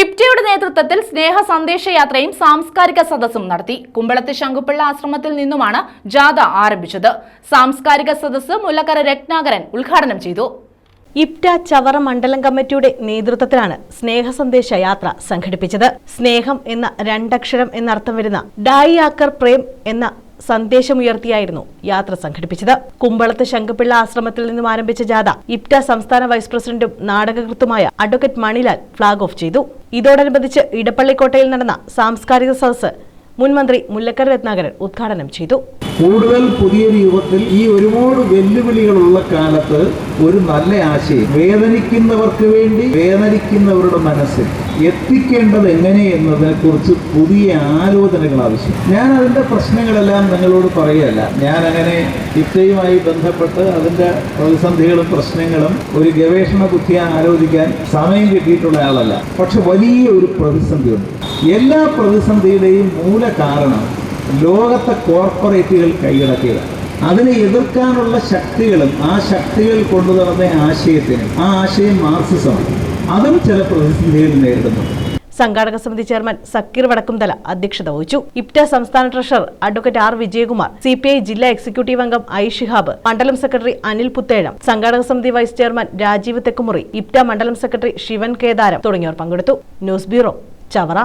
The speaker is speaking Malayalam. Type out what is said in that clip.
ഇപ്റ്റയുടെ നേതൃത്വത്തിൽ സ്നേഹ സന്ദേശയാത്രയും സാംസ്കാരിക സദസ്സും നടത്തി. കുമ്പളത്ത് ശങ്കുപിള്ള ആശ്രമത്തിൽ നിന്നുമാണ് ജാഥ ആരംഭിച്ചത്. സാംസ്കാരിക സദസ്സ് മുല്ലക്കര രത്നാകരൻ ഉദ്ഘാടനം ചെയ്തു. ഇപ്റ്റ ചവറ മണ്ഡലം കമ്മിറ്റിയുടെ നേതൃത്വത്തിലാണ് സ്നേഹ സന്ദേശ യാത്ര സംഘടിപ്പിച്ചത്. സ്നേഹം എന്ന രണ്ടക്ഷരം എന്നർത്ഥം വരുന്ന ഡായി ആക്കർ പ്രേം എന്ന സന്ദേശമുയർത്തിയായിരുന്നു യാത്ര സംഘടിപ്പിച്ചത്. കുമ്പളത്ത് ശങ്കപ്പിള്ള ആശ്രമത്തിൽ നിന്നും ആരംഭിച്ച ജാഥ ഇപ്റ്റ സംസ്ഥാന വൈസ് പ്രസിഡന്റും നാടകകൃത്തുമായ അഡ്വക്കേറ്റ് മണിലാൽ ഫ്ളാഗ് ഓഫ് ചെയ്തു. ഇതോടനുബന്ധിച്ച് ഇടപ്പള്ളിക്കോട്ടയിൽ നടന്ന സാംസ്കാരിക സദസ്സ് മുൻമന്ത്രി മുല്ലക്കര രത്നാകരൻ ഉദ്ഘാടനം ചെയ്തു. കൂടുതൽ പുതിയൊരു യുഗത്തിൽ ഈ ഒരുപാട് വെല്ലുവിളികളുള്ള കാലത്ത് ഒരു നല്ല ആശയം. വേദനിക്കുന്നവർക്ക് വേണ്ടി വേദനിക്കുന്നവരുടെ മനസ്സിൽ എത്തിക്കേണ്ടത് എങ്ങനെ എന്നതിനെ കുറിച്ച് പുതിയ ആലോചനകൾ ആവശ്യം. ഞാൻ അതിന്റെ പ്രശ്നങ്ങളെല്ലാം നിങ്ങളോട് പറയല്ല. ഞാൻ അങ്ങനെ ഇത്രയുമായി ബന്ധപ്പെട്ട് അതിന്റെ പ്രതിസന്ധികളും പ്രശ്നങ്ങളും ഒരു ഗവേഷണ ബുദ്ധിയെ ആലോചിക്കാൻ സമയം കിട്ടിയിട്ടുള്ള ആളല്ല. പക്ഷെ വലിയ ഒരു പ്രതിസന്ധിയുണ്ട്. എല്ലാ പ്രതിസന്ധിയുടെയും മൂല കാരണം ലോകത്തെ കോർപ്പറേറ്റുകൾ കൈയടക്കിയതാണ് അതിനെ എതിർക്കാനുള്ള ശക്തികളും ആ ശക്തികൾ കൊണ്ടു നടന്ന ആശയത്തിന് ആ ആശയം മാർക്സിസമാണ് അതും ചില പ്രതിസന്ധികൾ നേരിടുന്നു. സംഘാടക സമിതി ചെയർമാൻ സക്കീർ വടക്കുംതല അധ്യക്ഷത വഹിച്ചു. ഇപ്റ്റ സംസ്ഥാന treasurer advocate R Vijayakumar C P I ജില്ലാ എക്സിക്യൂട്ടീവ് അംഗം ഐ ഷിഹാബ് മണ്ഡലം സെക്രട്ടറി അനിൽ പുത്തേഴം സംഘാടക സമിതി വൈസ് ചെയർമാൻ രാജീവ് തെക്കുമുറി ഇപ്റ്റ മണ്ഡലം സെക്രട്ടറി ശിവൻ കേദാരം തുടങ്ങിയവർ പങ്കെടുത്തു. News bureau Chavara.